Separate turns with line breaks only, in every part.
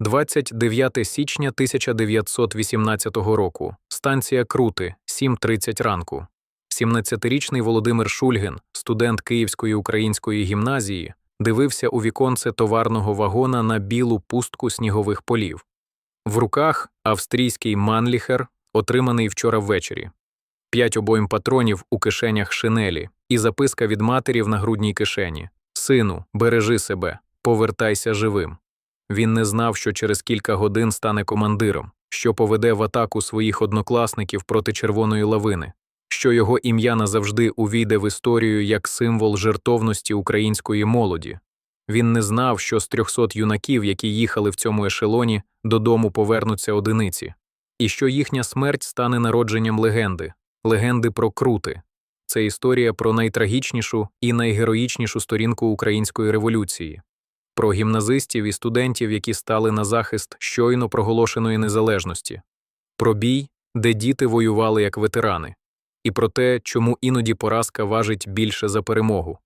29 січня 1918 року. Станція Крути, 7.30 ранку. 17-річний Володимир Шульгин, студент Київської української гімназії, дивився у віконце товарного вагона на білу пустку снігових полів. В руках австрійський манліхер, отриманий вчора ввечері. П'ять обойм патронів у кишенях шинелі і записка від матері в нагрудній кишені. Сину, бережи себе, повертайся живим. Він не знав, що через кілька годин стане командиром, що поведе в атаку своїх однокласників проти червоної лавини, що його ім'я назавжди увійде в історію як символ жертовності української молоді. Він не знав, що з 300 юнаків, які їхали в цьому ешелоні, додому повернуться одиниці, і що їхня смерть стане народженням легенди, легенди про крути. Це історія про найтрагічнішу і найгероїчнішу сторінку української революції, про гімназистів і студентів, які стали на захист щойно проголошеної незалежності, про бій, де діти воювали як ветерани, і про те, чому іноді поразка важить більше за перемогу.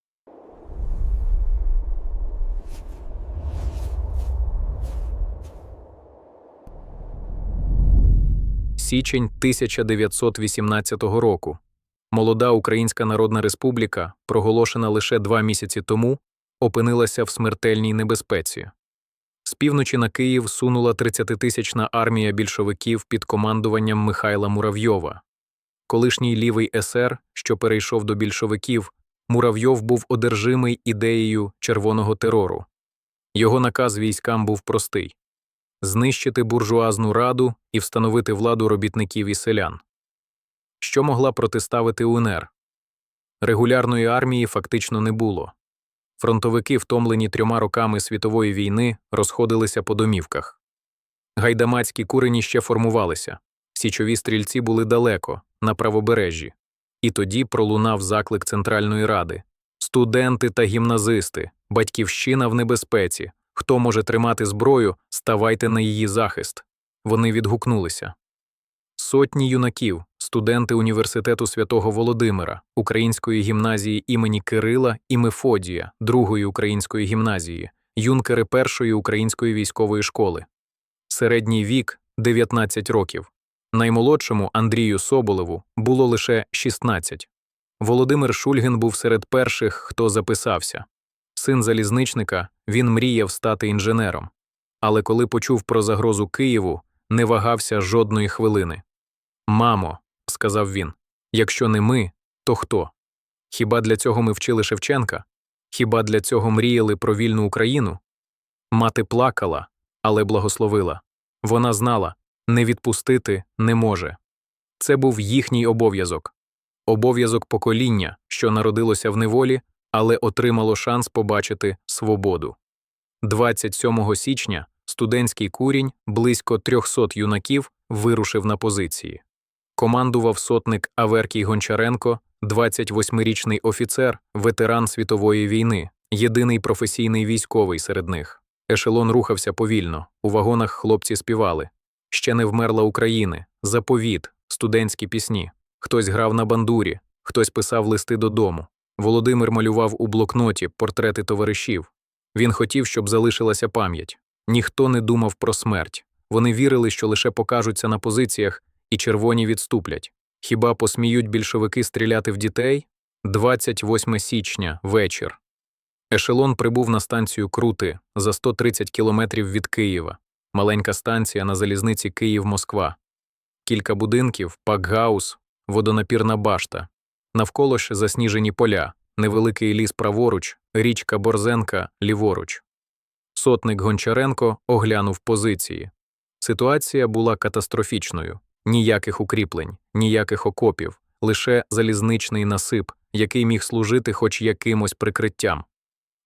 Січень 1918 року. Молода Українська Народна Республіка, проголошена лише два місяці тому, опинилася в смертельній небезпеці. З півночі на Київ сунула 30-тисячна армія більшовиків під командуванням Михайла Муравйова. Колишній лівий есер, що перейшов до більшовиків, Муравйов був одержимий ідеєю червоного терору. Його наказ військам був простий знищити буржуазну раду і встановити владу робітників і селян. Що могла протиставити УНР? Регулярної армії фактично не було. Фронтовики, втомлені трьома роками світової війни, розходилися по домівках. Гайдамацькі курені ще формувалися, січові стрільці були далеко, на правобережжі. І тоді пролунав заклик Центральної Ради студенти та гімназисти, батьківщина в небезпеці. Хто може тримати зброю, ставайте на її захист. Вони відгукнулися. Сотні юнаків, студенти університету святого Володимира, Української гімназії імені Кирила і Мефодія, Другої української гімназії, юнкери Першої української військової школи. Середній вік 19 років. Наймолодшому Андрію Соболеву було лише 16. Володимир Шульгін був серед перших, хто записався. Син залізничника, він мріяв стати інженером. Але коли почув про загрозу Києву, не вагався жодної хвилини. Мамо, сказав він, якщо не ми, то хто? Хіба для цього ми вчили Шевченка? Хіба для цього мріяли про вільну Україну? Мати плакала, але благословила. Вона знала не відпустити не може. Це був їхній обов'язок обов'язок покоління, що народилося в неволі, але отримало шанс побачити свободу. 27 січня студентський курінь близько 300 юнаків вирушив на позиції. Командував сотник Аверкій Гончаренко, 28-річний офіцер, ветеран світової війни, єдиний професійний військовий серед них. Ешелон рухався повільно, у вагонах хлопці співали. Ще не вмерла України, заповіт, студентські пісні. Хтось грав на бандурі, хтось писав листи додому. Володимир малював у блокноті портрети товаришів. Він хотів, щоб залишилася пам'ять. Ніхто не думав про смерть. Вони вірили, що лише покажуться на позиціях, і червоні відступлять. Хіба посміють більшовики стріляти в дітей? 28 січня, вечір. Ешелон прибув на станцію Крути за 130 кілометрів від Києва, маленька станція на залізниці Київ-Москва. Кілька будинків, пакгаус, водонапірна башта. Навколо ж засніжені поля, невеликий ліс праворуч, річка Борзенка ліворуч. Сотник Гончаренко оглянув позиції. Ситуація була катастрофічною ніяких укріплень, ніяких окопів, лише залізничний насип, який міг служити хоч якимось прикриттям.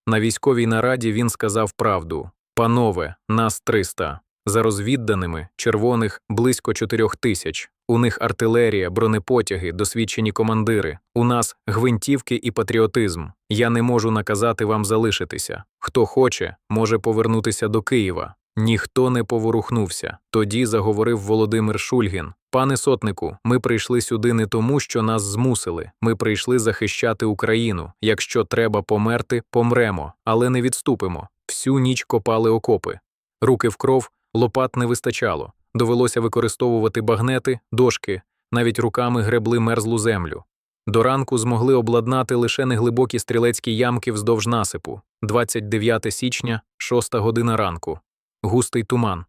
На військовій нараді він сказав правду Панове, нас 300. За розвідданими, червоних близько чотирьох тисяч. У них артилерія, бронепотяги, досвідчені командири. У нас гвинтівки і патріотизм. Я не можу наказати вам залишитися. Хто хоче, може повернутися до Києва. Ніхто не поворухнувся. Тоді заговорив Володимир Шульгін. Пане сотнику, ми прийшли сюди не тому, що нас змусили. Ми прийшли захищати Україну. Якщо треба померти, помремо, але не відступимо. Всю ніч копали окопи. Руки в кров, лопат не вистачало. Довелося використовувати багнети, дошки, навіть руками гребли мерзлу землю. До ранку змогли обладнати лише неглибокі стрілецькі ямки вздовж насипу. 29 січня, 6 година ранку. Густий туман.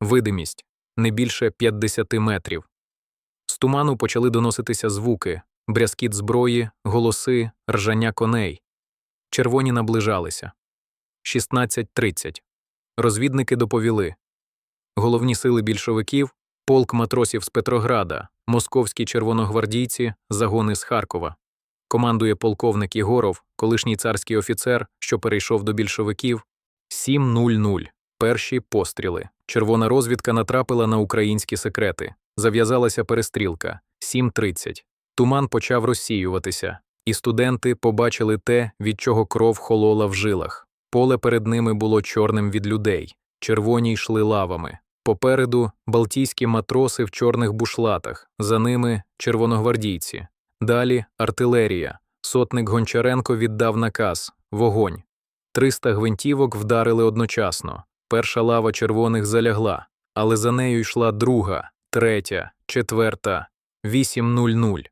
Видимість не більше 50 метрів. З туману почали доноситися звуки, брязкіт зброї, голоси, ржання коней. Червоні наближалися. 16.30. Розвідники доповіли. Головні сили більшовиків, полк матросів з Петрограда, московські червоногвардійці, загони з Харкова. Командує полковник Єгоров, колишній царський офіцер, що перейшов до більшовиків. 7.00. Перші постріли. Червона розвідка натрапила на українські секрети. Зав'язалася перестрілка. 7.30. Туман почав розсіюватися, і студенти побачили те, від чого кров холола в жилах. Поле перед ними було чорним від людей, червоні йшли лавами. Попереду балтійські матроси в чорних бушлатах, за ними червоногвардійці. Далі артилерія. Сотник Гончаренко віддав наказ вогонь. Триста гвинтівок вдарили одночасно. Перша лава червоних залягла, але за нею йшла друга, третя, четверта, 8.00.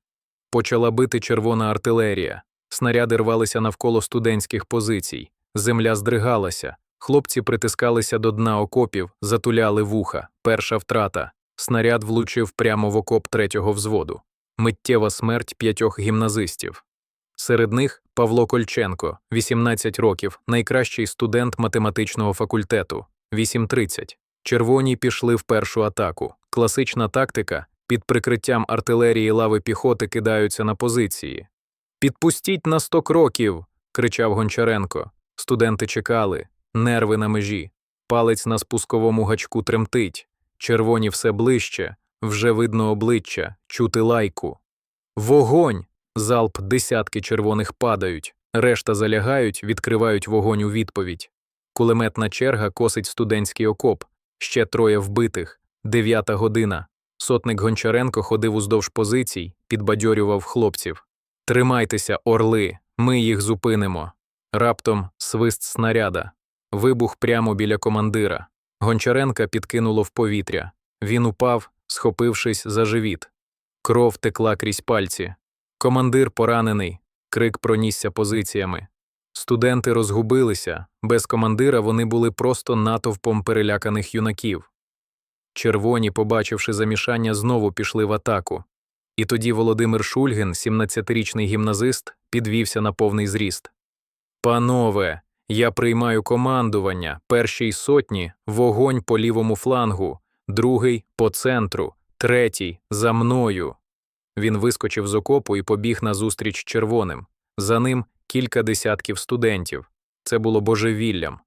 Почала бити червона артилерія. Снаряди рвалися навколо студентських позицій. Земля здригалася. Хлопці притискалися до дна окопів, затуляли вуха. Перша втрата. Снаряд влучив прямо в окоп третього взводу. Миттєва смерть п'ятьох гімназистів. Серед них Павло Кольченко, 18 років, найкращий студент математичного факультету, 8.30. Червоні пішли в першу атаку. Класична тактика під прикриттям артилерії лави піхоти кидаються на позиції. Підпустіть на сто кроків. кричав Гончаренко. Студенти чекали, нерви на межі, палець на спусковому гачку тремтить, червоні все ближче, вже видно обличчя, чути лайку. Вогонь! Залп десятки червоних падають, решта залягають, відкривають вогонь у відповідь. Кулеметна черга косить студентський окоп, ще троє вбитих, дев'ята година. Сотник Гончаренко ходив уздовж позицій, підбадьорював хлопців. Тримайтеся, орли, ми їх зупинимо. Раптом свист снаряда. Вибух прямо біля командира. Гончаренка підкинуло в повітря. Він упав, схопившись за живіт. Кров текла крізь пальці. Командир поранений, крик пронісся позиціями. Студенти розгубилися, без командира вони були просто натовпом переляканих юнаків. Червоні, побачивши замішання, знову пішли в атаку. І тоді Володимир Шульгин, 17-річний гімназист, підвівся на повний зріст. Панове, я приймаю командування, першій сотні вогонь по лівому флангу, другий по центру, третій за мною. Він вискочив з окопу і побіг назустріч червоним. За ним кілька десятків студентів. Це було божевіллям,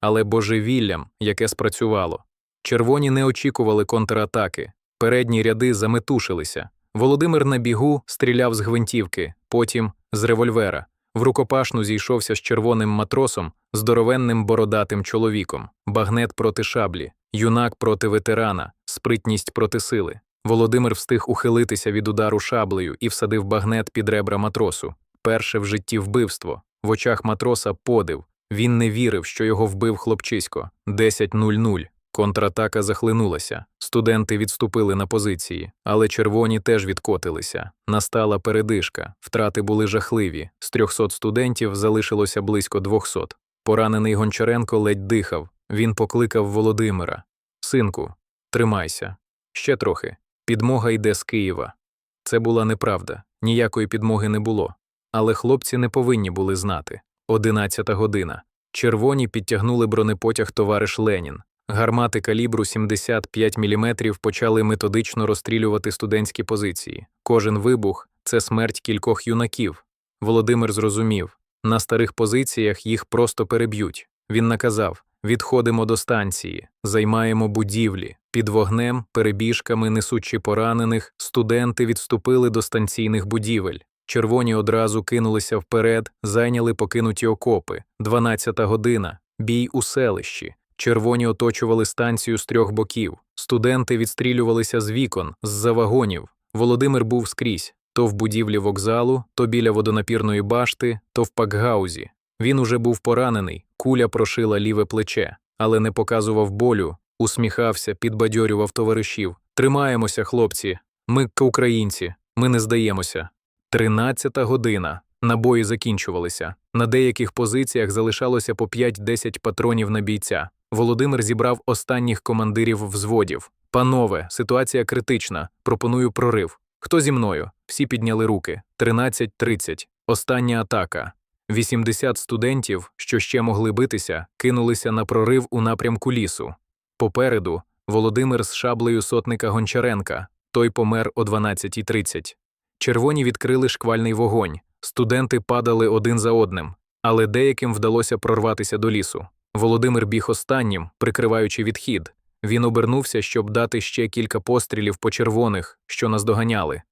але божевіллям, яке спрацювало. Червоні не очікували контратаки, передні ряди заметушилися. Володимир на бігу стріляв з гвинтівки, потім з револьвера. В рукопашну зійшовся з червоним матросом, здоровенним бородатим чоловіком, багнет проти шаблі, юнак проти ветерана, спритність проти сили. Володимир встиг ухилитися від удару шаблею і всадив багнет під ребра матросу. Перше в житті вбивство. В очах матроса подив. Він не вірив, що його вбив хлопчисько. 10.00. Контратака захлинулася. Студенти відступили на позиції, але червоні теж відкотилися. Настала передишка. Втрати були жахливі. З 300 студентів залишилося близько 200. Поранений Гончаренко ледь дихав. Він покликав Володимира. Синку, тримайся. Ще трохи. Підмога йде з Києва. Це була неправда, ніякої підмоги не було. Але хлопці не повинні були знати. Одинадцята година. Червоні підтягнули бронепотяг товариш Ленін. Гармати калібру 75 мм почали методично розстрілювати студентські позиції. Кожен вибух це смерть кількох юнаків. Володимир зрозумів на старих позиціях їх просто переб'ють. Він наказав відходимо до станції, займаємо будівлі. Під вогнем, перебіжками, несучи поранених, студенти відступили до станційних будівель. Червоні одразу кинулися вперед, зайняли покинуті окопи. 12-та година. Бій у селищі. Червоні оточували станцію з трьох боків. Студенти відстрілювалися з вікон, з-за вагонів. Володимир був скрізь то в будівлі вокзалу, то біля водонапірної башти, то в пакгаузі. Він уже був поранений, куля прошила ліве плече. але не показував болю, усміхався, підбадьорював товаришів. Тримаємося, хлопці. Ми українці, ми не здаємося. Тринадцята година. Набої закінчувалися. На деяких позиціях залишалося по 5-10 патронів на бійця. Володимир зібрав останніх командирів взводів. Панове, ситуація критична. Пропоную прорив. Хто зі мною? Всі підняли руки. 13.30. Остання атака. 80 студентів, що ще могли битися, кинулися на прорив у напрямку лісу. Попереду Володимир з шаблею сотника Гончаренка. Той помер о 12.30. Червоні відкрили шквальний вогонь. Студенти падали один за одним, але деяким вдалося прорватися до лісу. Володимир біг останнім, прикриваючи відхід. Він обернувся, щоб дати ще кілька пострілів по червоних, що наздоганяли.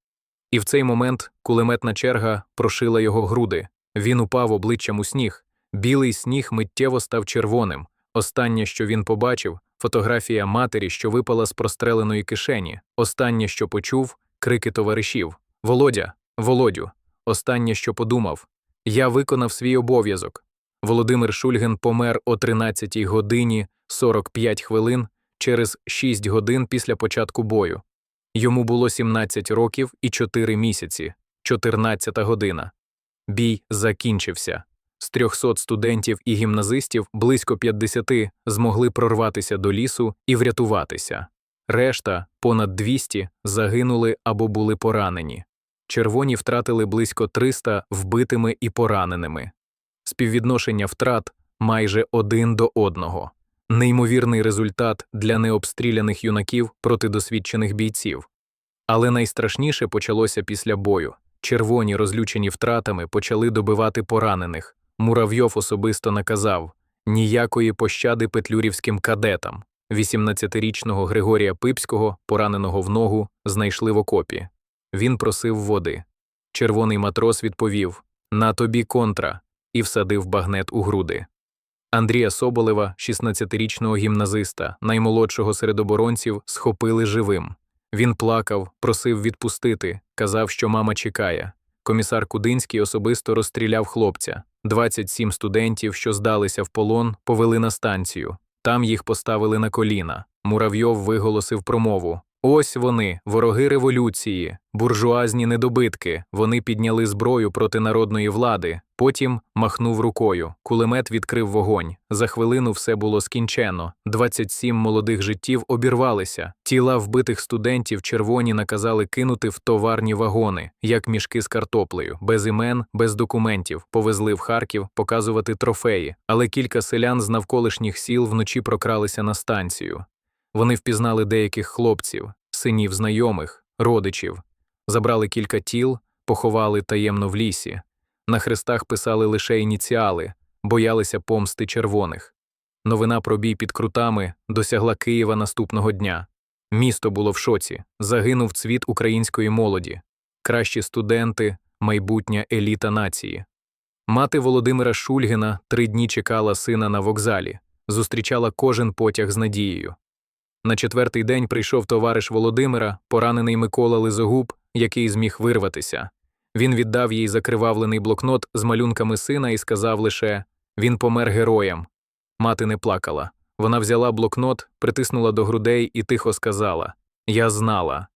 І в цей момент кулеметна черга прошила його груди. Він упав обличчям у сніг. Білий сніг миттєво став червоним. Останнє, що він побачив, фотографія матері, що випала з простреленої кишені. Останнє, що почув, крики товаришів: Володя, Володю. Останнє, що подумав: Я виконав свій обов'язок. Володимир Шульгин помер о 13 годині 45 хвилин через 6 годин після початку бою. Йому було 17 років і 4 місяці, 14 година. Бій закінчився. З 300 студентів і гімназистів близько 50 змогли прорватися до лісу і врятуватися. Решта, понад 200, загинули або були поранені. Червоні втратили близько 300 вбитими і пораненими. Співвідношення втрат майже один до одного. Неймовірний результат для необстріляних юнаків проти досвідчених бійців. Але найстрашніше почалося після бою. Червоні, розлючені втратами, почали добивати поранених. Муравйов особисто наказав ніякої пощади петлюрівським кадетам. 18-річного Григорія Пипського, пораненого в ногу, знайшли в окопі. Він просив води. Червоний матрос відповів На тобі контра, і всадив багнет у груди. Андрія Соболева, 16-річного гімназиста, наймолодшого серед оборонців, схопили живим. Він плакав, просив відпустити, казав, що мама чекає. Комісар Кудинський особисто розстріляв хлопця. 27 студентів, що здалися в полон, повели на станцію. Там їх поставили на коліна. Муравйов виголосив промову. Ось вони, вороги революції, буржуазні недобитки. Вони підняли зброю проти народної влади, потім махнув рукою. Кулемет відкрив вогонь. За хвилину все було скінчено. 27 молодих життів обірвалися. Тіла вбитих студентів червоні наказали кинути в товарні вагони, як мішки з картоплею, без імен, без документів. Повезли в Харків показувати трофеї. Але кілька селян з навколишніх сіл вночі прокралися на станцію. Вони впізнали деяких хлопців, синів знайомих, родичів, забрали кілька тіл, поховали таємно в лісі. На хрестах писали лише ініціали, боялися помсти червоних. Новина про бій під крутами досягла Києва наступного дня. Місто було в шоці, загинув цвіт української молоді, кращі студенти, майбутня еліта нації. Мати Володимира Шульгина три дні чекала сина на вокзалі, зустрічала кожен потяг з надією. На четвертий день прийшов товариш Володимира, поранений Микола Лизогуб, який зміг вирватися. Він віддав їй закривавлений блокнот з малюнками сина і сказав лише він помер героєм. Мати не плакала. Вона взяла блокнот, притиснула до грудей і тихо сказала Я знала.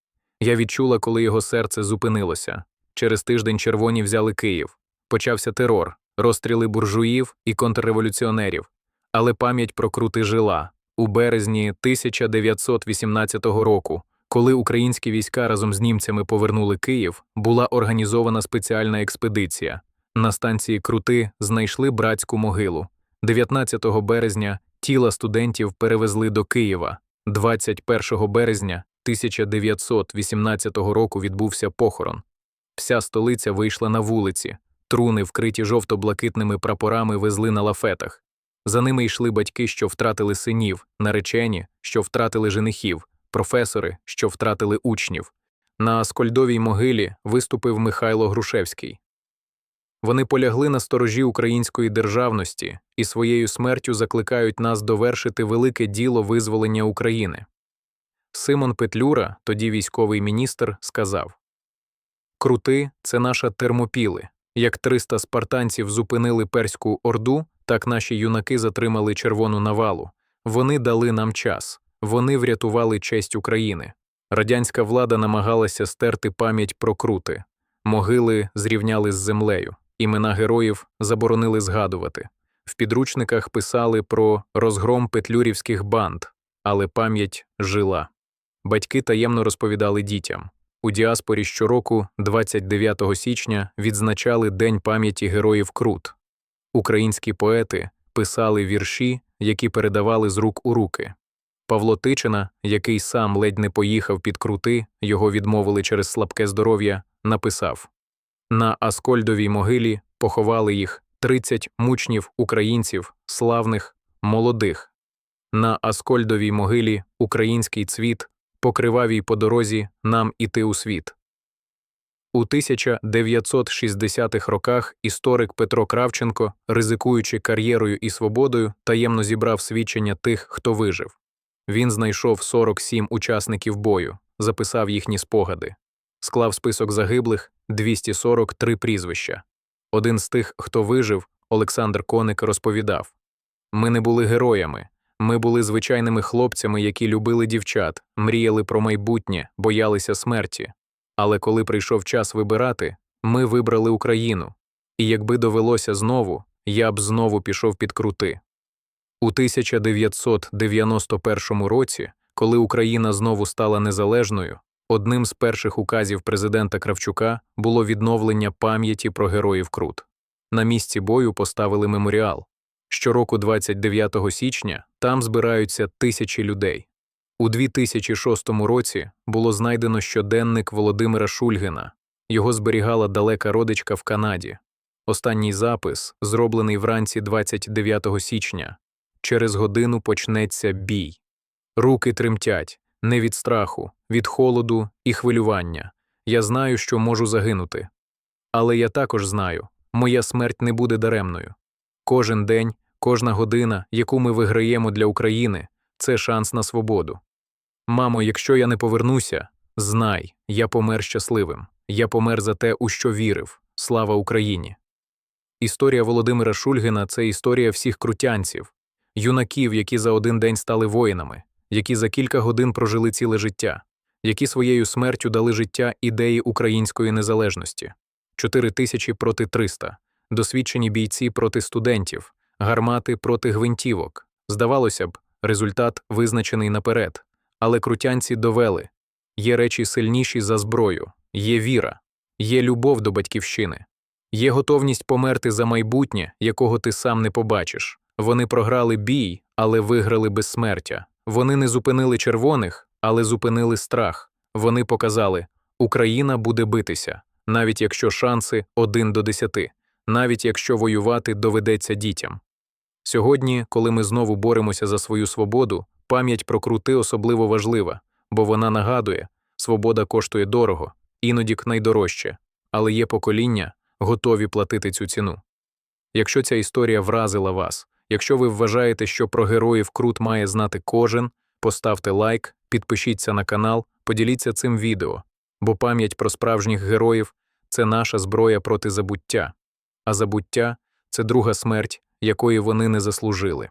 Я відчула, коли його серце зупинилося. Через тиждень червоні взяли Київ. Почався терор, розстріли буржуїв і контрреволюціонерів. Але пам'ять про крути жила. У березні 1918 року, коли українські війська разом з німцями повернули Київ, була організована спеціальна експедиція. На станції Крути знайшли братську могилу. 19 березня тіла студентів перевезли до Києва. 21 березня 1918 року відбувся похорон. Вся столиця вийшла на вулиці, труни, вкриті жовто-блакитними прапорами, везли на лафетах. За ними йшли батьки, що втратили синів, наречені, що втратили женихів, професори, що втратили учнів. На скольдовій могилі виступив Михайло Грушевський. Вони полягли на сторожі української державності і своєю смертю закликають нас довершити велике діло визволення України. Симон Петлюра, тоді військовий міністр, сказав Крути це наша термопіли. Як 300 спартанців зупинили перську орду, так наші юнаки затримали червону навалу. Вони дали нам час, вони врятували честь України. Радянська влада намагалася стерти пам'ять про крути, могили зрівняли з землею, імена героїв заборонили згадувати. В підручниках писали про розгром петлюрівських банд, але пам'ять жила. Батьки таємно розповідали дітям. У діаспорі щороку, 29 січня, відзначали День пам'яті героїв Крут. Українські поети писали вірші, які передавали з рук у руки. Павло Тичина, який сам ледь не поїхав під крути, його відмовили через слабке здоров'я, написав На Аскольдовій могилі поховали їх 30 мучнів українців, славних, молодих. На Аскольдовій могилі український цвіт, по дорозі нам іти у світ. У 1960-х роках історик Петро Кравченко, ризикуючи кар'єрою і свободою, таємно зібрав свідчення тих, хто вижив. Він знайшов 47 учасників бою, записав їхні спогади, склав список загиблих 243 прізвища. Один з тих, хто вижив, Олександр Коник, розповідав: Ми не були героями, ми були звичайними хлопцями, які любили дівчат, мріяли про майбутнє, боялися смерті. Але коли прийшов час вибирати, ми вибрали Україну. І якби довелося знову, я б знову пішов під крути. У 1991 році, коли Україна знову стала незалежною, одним з перших указів президента Кравчука було відновлення пам'яті про героїв Крут. На місці бою поставили меморіал. Щороку, 29 січня, там збираються тисячі людей. У 2006 році було знайдено щоденник Володимира Шульгина. Його зберігала далека родичка в Канаді. Останній запис, зроблений вранці 29 січня. Через годину почнеться бій. Руки тремтять, не від страху, від холоду і хвилювання. Я знаю, що можу загинути. Але я також знаю, моя смерть не буде даремною. Кожен день, кожна година, яку ми виграємо для України, це шанс на свободу. Мамо, якщо я не повернуся, знай, я помер щасливим. Я помер за те, у що вірив. Слава Україні. Історія Володимира Шульгина це історія всіх крутянців, юнаків, які за один день стали воїнами, які за кілька годин прожили ціле життя, які своєю смертю дали життя ідеї української незалежності, чотири тисячі проти триста, досвідчені бійці проти студентів, гармати проти гвинтівок. Здавалося б, результат визначений наперед, але крутянці довели є речі сильніші за зброю, є віра, є любов до батьківщини, є готовність померти за майбутнє, якого ти сам не побачиш. Вони програли бій, але виграли безсмертя. Вони не зупинили червоних, але зупинили страх. Вони показали, Україна буде битися, навіть якщо шанси один до десяти, навіть якщо воювати доведеться дітям. Сьогодні, коли ми знову боремося за свою свободу, пам'ять про крути особливо важлива, бо вона нагадує, свобода коштує дорого, іноді найдорожче, але є покоління, готові платити цю ціну. Якщо ця історія вразила вас, якщо ви вважаєте, що про героїв Крут має знати кожен, поставте лайк, підпишіться на канал, поділіться цим відео, бо пам'ять про справжніх героїв це наша зброя проти забуття, а забуття це друга смерть, якої вони не заслужили.